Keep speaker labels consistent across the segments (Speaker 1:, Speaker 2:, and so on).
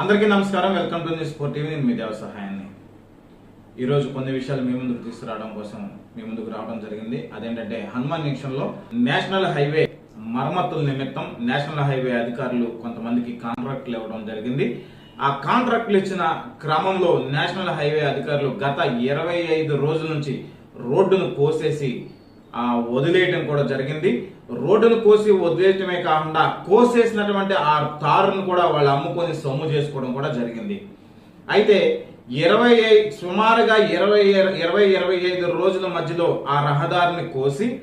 Speaker 1: అందరికీ నమస్కారం. Welcome to news four TV. నేను మీ దేవ సహాయాన్ని. ఈరోజు కొన్ని విషయాలు మీ ముందుకు తీసుకురావడం కోసం మీ ముందుకు రావడం జరిగింది. అదేంటంటే హనుమాన్ జంక్షన్లో నేషనల్ హైవే మరమ్మతుల నిమిత్తం నేషనల్ హైవే అధికారులు కొంతమందికి కాంట్రాక్ట్లు ఇవ్వడం జరిగింది. ఆ కాంట్రాక్ట్లు ఇచ్చిన క్రమంలో నేషనల్ హైవే అధికారులు గత ఇరవై ఐదు రోజుల నుంచి రోడ్డును కోసేసి ఆ కూడా జరిగింది. రోడ్డును కోసి వదిలేయటమే కాకుండా కోసేసినటువంటి ఆ తారును కూడా వాళ్ళు అమ్ముకొని సొమ్ము చేసుకోవడం కూడా జరిగింది. అయితే ఇరవై సుమారుగా ఇరవై ఇరవై ఇరవై ఐదు రోజుల మధ్యలో ఆ రహదారిని కోసి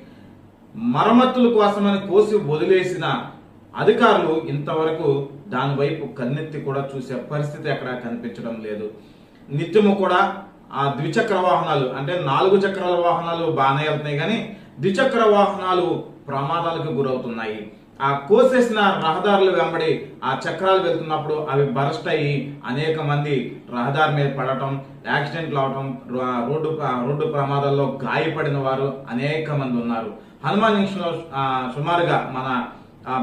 Speaker 1: మరమ్మతుల కోసమని కోసి వదిలేసిన అధికారులు ఇంతవరకు దాని వైపు కన్నెత్తి కూడా చూసే పరిస్థితి అక్కడ కనిపించడం లేదు. నిత్యము కూడా ఆ ద్విచక్ర వాహనాలు అంటే నాలుగు చక్రాల వాహనాలు బాగానే వెళ్తున్నాయి కానీ ద్విచక్ర వాహనాలు ప్రమాదాలకు గురవుతున్నాయి. ఆ కోసేసిన రహదారులు వెంబడి ఆ చక్రాలు వెళ్తున్నప్పుడు అవి బరస్ట్ అయ్యి అనేక మంది రహదారి మీద పడటం యాక్సిడెంట్లు అవటం రో- రోడ్డు రోడ్డు ప్రమాదాల్లో గాయపడిన వారు అనేక మంది ఉన్నారు. హనుమాన్ జంక్షన్లో సుమారుగా మన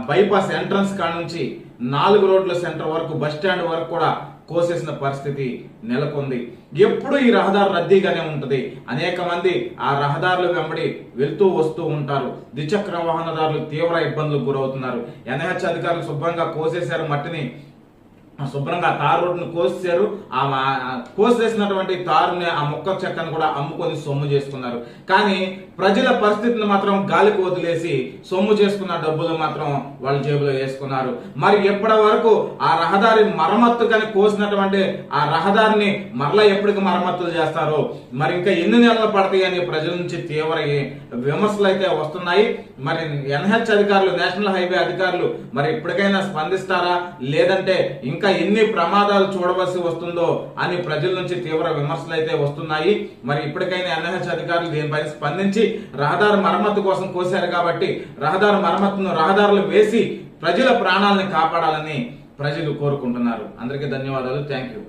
Speaker 1: బైపాస్ ఎంట్రన్స్ కాడ నుంచి నాలుగు రోడ్ల సెంటర్ వరకు బస్ స్టాండ్ వరకు కూడా కోసేసిన పరిస్థితి నెలకొంది. ఎప్పుడు ఈ రహదారి రద్దీగానే ఉంటుంది. అనేక మంది ఆ రహదారులు వెంబడి వెళ్తూ వస్తూ ఉంటారు. ద్విచక్ర వాహనదారులు తీవ్ర ఇబ్బందులకు గురవుతున్నారు. ఎన్హెచ్ అధికారులు శుభ్రంగా కోసేశారు మట్టిని శుభ్రంగా తారు రోడ్డును కోసేశారు. ఆ మా- ఆ కోసేసినటువంటి తారుని ఆ మొక్క చెక్కను కూడా అమ్ముకొని సొమ్ము చేసుకున్నారు. కానీ ప్రజల పరిస్థితిని మాత్రం గాలికి వదిలేసి సొమ్ము చేసుకున్న డబ్బులు మాత్రం వాళ్ళ జేబులో వేసుకున్నారు. మరి ఎప్పటి వరకు ఆ రహదారి మరమ్మత్తు కానీ కోసినటువంటి ఆ రహదారిని మరలా ఎప్పటికి మరమ్మతులు చేస్తారో? మరి ఇంకా ఎన్ని నెలలు పడతాయి అని ప్రజల నుంచి తీవ్ర విమర్శలు అయితే వస్తున్నాయి. మరి ఎన్హెచ్ అధికారులు నేషనల్ హైవే అధికారులు మరి ఇప్పటికైనా స్పందిస్తారా? లేదంటే ఇంకా ఇంకా ఎన్ని ప్రమాదాలు చూడవలసి వస్తుందో అని ప్రజల నుంచి తీవ్ర విమర్శలు అయితే వస్తున్నాయి. మరి ఇప్పటికైనా ఎన్ఎహెచ్ అధికారులు దీనిపై స్పందించి రహదారి మరమ్మతు కోసం కోశారు కాబట్టి రహదారి మరమ్మతును రహదారులు వేసి ప్రజల ప్రాణాలను కాపాడాలని ప్రజలు కోరుకుంటున్నారు. అందరికీ ధన్యవాదాలు. Thank you.